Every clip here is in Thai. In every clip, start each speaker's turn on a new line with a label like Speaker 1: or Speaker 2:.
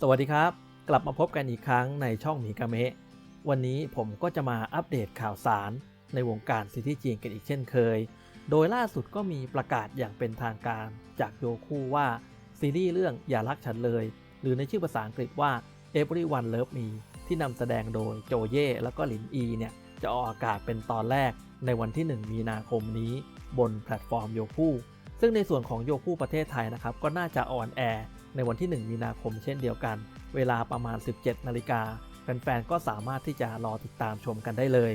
Speaker 1: สวัสดีครับ กลับมาพบกันอีกครั้งในช่องหมีกาเมะวันนี้ผมก็จะมาอัปเดตข่าวสารในวงการซีรีส์จีนกันอีกเช่นเคย โดยล่าสุดก็มีประกาศอย่างเป็นทางการจากโยคูว่าซีรีส์เรื่องอย่ารักฉันเลย หรือในชื่อภาษาอังกฤษว่า Everyone Love Me ที่นำแสดงโดยโจเย่แล้วก็หลินอีเนี่ยจะออกอากาศเป็นตอนแรกในวันที่ 1 มีนาคมนี้ บนแพลตฟอร์มโยคูซึ่งในส่วนของโยคูประเทศไทยนะครับก็น่าจะออนแอร์ ในวันที่ 1 มีนาคมเช่นเดียวกัน เวลาประมาณ 17 นาฬิกาแฟนๆ ก็สามารถที่จะรอติดตามชมกันได้เลย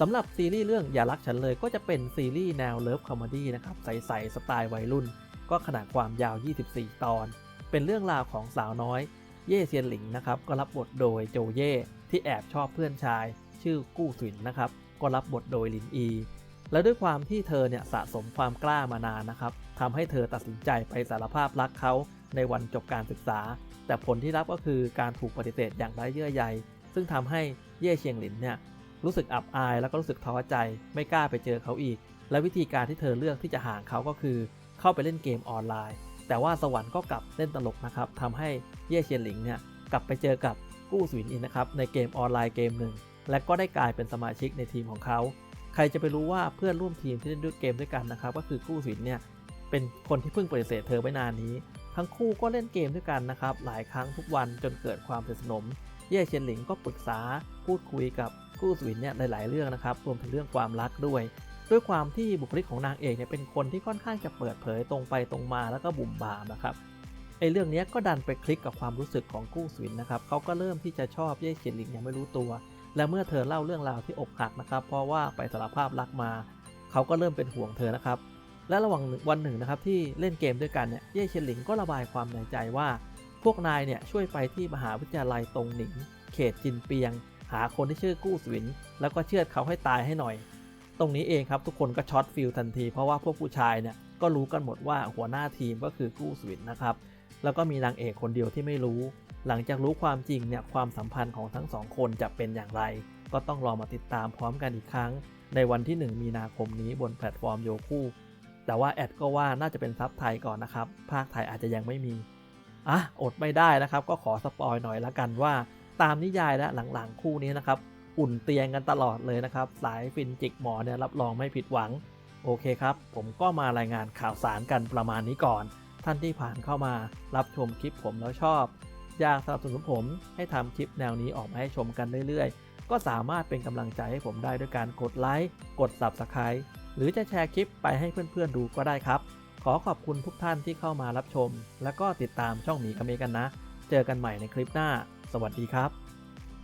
Speaker 1: สำหรับซีรีส์เรื่องอย่ารักฉันเลยก็จะเป็นซีรีส์แนวเลิฟคอมเมดี้นะครับใสๆสไตล์วัยรุ่น ก็ขนาดความยาว 24 ตอน เป็นเรื่องราวของสาวน้อย เย่เซียนหลิงนะครับก็รับบทโดยโจเย่ที่แอบชอบเพื่อนชาย ชื่อกู้สินนะครับก็รับบทโดยลินอี แล้วด้วยความที่เธอเนี่ยสะสมความกล้ามานานนะครับทำให้เธอตัดสินใจไปสารภาพรักเขา ในวันจบการศึกษา แต่ผลที่รับก็คือการถูกปฏิเสธอย่างไร้เยื่อใย ซึ่งทำให้เย่เชียงหลินเนี่ยรู้สึกอับอายแล้วก็รู้สึกท้อใจ ไม่กล้าไปเจอเขาอีก และวิธีการที่เธอเลือกที่จะห่างเขาก็คือ เข้าไปเล่นเกมออนไลน์ แต่ว่าสวรรค์ก็กลับเล่นตลกนะครับทำให้เย่เชียนหลิงเนี่ยกลับไปเจอกับกู้สวินอินนะครับในเกมออนไลน์เกมหนึ่ง และก็ได้กลายเป็นสมาชิกในทีมของเขา ใครจะไปรู้ว่าเพื่อนร่วมทีมที่เล่นด้วยเกมด้วยกันนะครับก็คือกู้สวินเนี่ยเป็นคนที่เพิ่งปฏิเสธเธอไว้นานนี้ ทั้งคู่ก็เล่นเกมด้วยกันนะครับ หลายครั้งทุกวันจนเกิดความสนิทสนม เย่เชียนหลิงก็ปรึกษาพูดคุยกับกู้สวินเนี่ยหลาย ๆ เรื่องนะครับ รวมถึงเรื่องความรักด้วย ด้วยความที่บุคลิกของนางเอกเนี่ยเป็นคนที่ค่อนข้างจะเปิดเผยตรงไปตรงมาแล้วก็บุ่มบามนะครับไอ้เรื่องนี้ก็ดันไปคลิกกับความรู้สึกของกู้สวินนะครับเขาก็เริ่มที่จะชอบเย่เชียนหลิงยังไม่รู้ตัว และเมื่อเธอเล่าเรื่องราวที่อกหักนะครับ เพราะว่าไปสารภาพรักมา เขาก็เริ่มเป็นห่วงเธอนะครับ และระหว่างวันหนึ่งนะครับที่เล่นเกมด้วยกันเนี่ยเย่เชียนหลิงก็ระบายความในใจว่า พวกนายเนี่ยช่วยไปที่มหาวิทยาลัยตรงหนิง เขตจินเปียง หาคนที่ชื่อกู้สวิน แล้วก็เชือดเขาให้ตายให้หน่อย ตรงนี้เองครับทุกคนก็ช็อตฟิลทันทีเพราะว่าพวกผู้ชายเนี่ยก็รู้กันหมดว่าหัวหน้าทีมก็คือกู้สวินนะครับแล้วก็มีนางเอกคนเดียวที่ไม่รู้ หลังจากรู้ความจริงเนี่ยความสัมพันธ์ของทั้งสองคนจะเป็นอย่างไร ก็ต้องรอมาติดตามพร้อมกันอีกครั้ง ในวันที่ 1 มีนาคมนี้บนแพลตฟอร์มโยคู แต่ว่าแอดก็ว่าน่าจะเป็นซับไทยก่อนนะครับ ภาคไทยอาจจะยังไม่มี อะ อดไม่ได้นะครับ ก็ขอสปอยหน่อยละกันว่า ตามนิยายและหลังๆ คู่นี้นะครับ อุ่นเตียงกันตลอดเลยนะครับ สายฟินจิกหมอเนี่ยรับรองไม่ผิดหวัง โอเคครับ ผมก็มารายงานข่าวสารกันประมาณนี้ก่อน ท่านที่ผ่านเข้ามารับชมคลิปผมแล้วชอบ อยากสนับสนุนผมให้ทำคลิปแนวนี้ออกมาให้ชมกันเรื่อยๆ ก็สามารถเป็นกำลังใจให้ผมได้ด้วยการกดไลค์ กด Subscribe หรือจะแชร์คลิปไปให้เพื่อนๆดูก็ได้ครับ ขอขอบคุณทุกท่านที่เข้ามารับชม และก็ติดตามช่องหมีกเมกันนะ เจอกันใหม่ในคลิปหน้า สวัสดีครับ